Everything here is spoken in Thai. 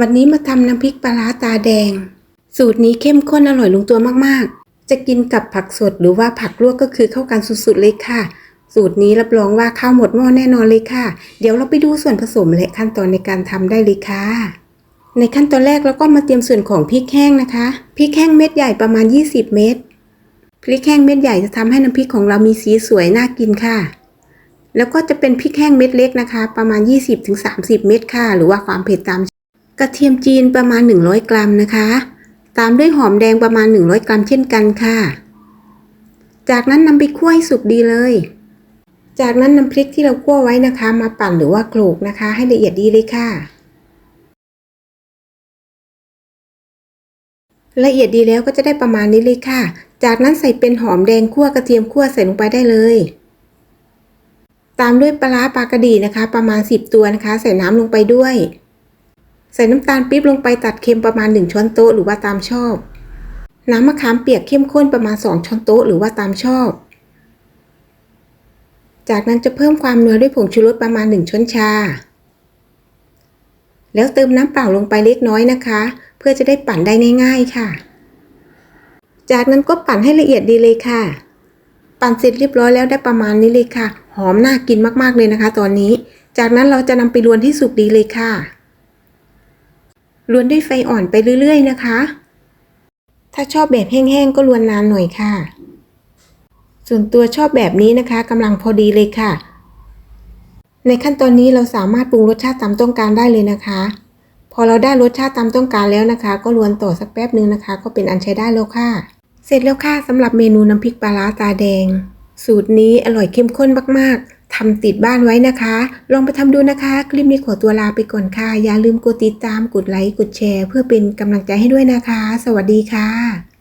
วันนี้มาทำน้ำพริกปลาร้าตาแดง สูตรนี้เข้มข้นอร่อยลงตัวมากๆ จะกินกับผักสดหรือว่าผักลวกก็คือเข้ากันสุดๆเลยค่ะ สูตรนี้รับรองว่าข้าวหมดหม้อแน่นอนเลยค่ะ เดี๋ยวเราไปดูส่วนผสมและขั้นตอนในการทำได้เลยค่ะ ในขั้นตอนแรกเราก็มาเตรียมส่วนของพริกแห้งนะคะพริกแห้งเม็ดใหญ่ประมาณ 20 เม็ดพริกแห้งเม็ดใหญ่จะทำให้น้ำพริกของเรามีสีสวยน่ากินค่ะแล้วก็จะเป็นพริกแห้งเม็ดเล็กนะคะ ประมาณ 20-30 เม็ดค่ะ หรือว่าความเผ็ดตาม กระเทียมจีนประมาณ 100 กรัมนะคะ ตามด้วยหอมแดงประมาณ 100 กรัมเช่นกันค่ะ จากนั้นนำไปคั่วให้สุกดีเลย จากนั้นนำพริกที่เราคั่วไว้นะคะ มาปั่นหรือว่าโขลกนะคะ ให้ละเอียดดีเลยค่ะ ละเอียดดีแล้วก็จะได้ประมาณนี้เลยค่ะ จากนั้นใส่เป็นหอมแดงคั่วกระเทียมคั่วใส่ลงไปได้เลยตามด้วยปลาปลากระดีนะคะ ประมาณ 10 ตัวนะคะ ใส่น้ำลงไปด้วย ใส่น้ำตาลปี๊บลงไปตัดเค็มประมาณ 1 ช้อนโต๊ะหรือว่าตามชอบ น้ำมะขามเปียกเข้มข้นประมาณ 2 ช้อนโต๊ะหรือว่าตามชอบ จากนั้นจะเพิ่มความนัวด้วยผงชูรสประมาณ 1 ช้อนชา แล้วเติมน้ำเปล่าลงไปเล็กน้อยนะคะ เพื่อจะได้ปั่นได้ง่าย ๆค่ะ จากนั้นก็ปั่นให้ละเอียดดีเลยค่ะ ปั่นเสร็จเรียบร้อยแล้วได้ประมาณนี้เลยค่ะ หอมน่ากินมากๆเลยนะคะ ตอนนี้ จากนั้นเราจะนำไปรวนที่สุกดีเลยค่ะ รวนด้วยไฟอ่อนไปเรื่อยๆนะคะ ถ้าชอบแบบแห้งๆก็รวนนานหน่อยค่ะ ส่วนตัวชอบแบบนี้นะคะกำลังพอดีเลยค่ะ ในขั้นตอนนี้เราสามารถปรุงรสชาติตามต้องการได้เลยนะคะ พอเราได้รสชาติตามต้องการแล้วนะคะ ก็รวนต่อสักแป๊บนึงนะคะ ก็เป็นอันใช้ได้แล้วค่ะ เสร็จแล้วค่ะสำหรับเมนูน้ำพริกปลาร้าตาแดง สูตรนี้อร่อยเข้มข้นมากๆ ทำติดบ้านไว้นะคะ ลองไปทำดูนะคะ คลิปนี้ขอตัวลาไปก่อนค่ะ อย่าลืมกดติดตาม กดไลค์ กดแชร์ เพื่อเป็นกำลังใจให้ด้วยนะคะ สวัสดีค่ะ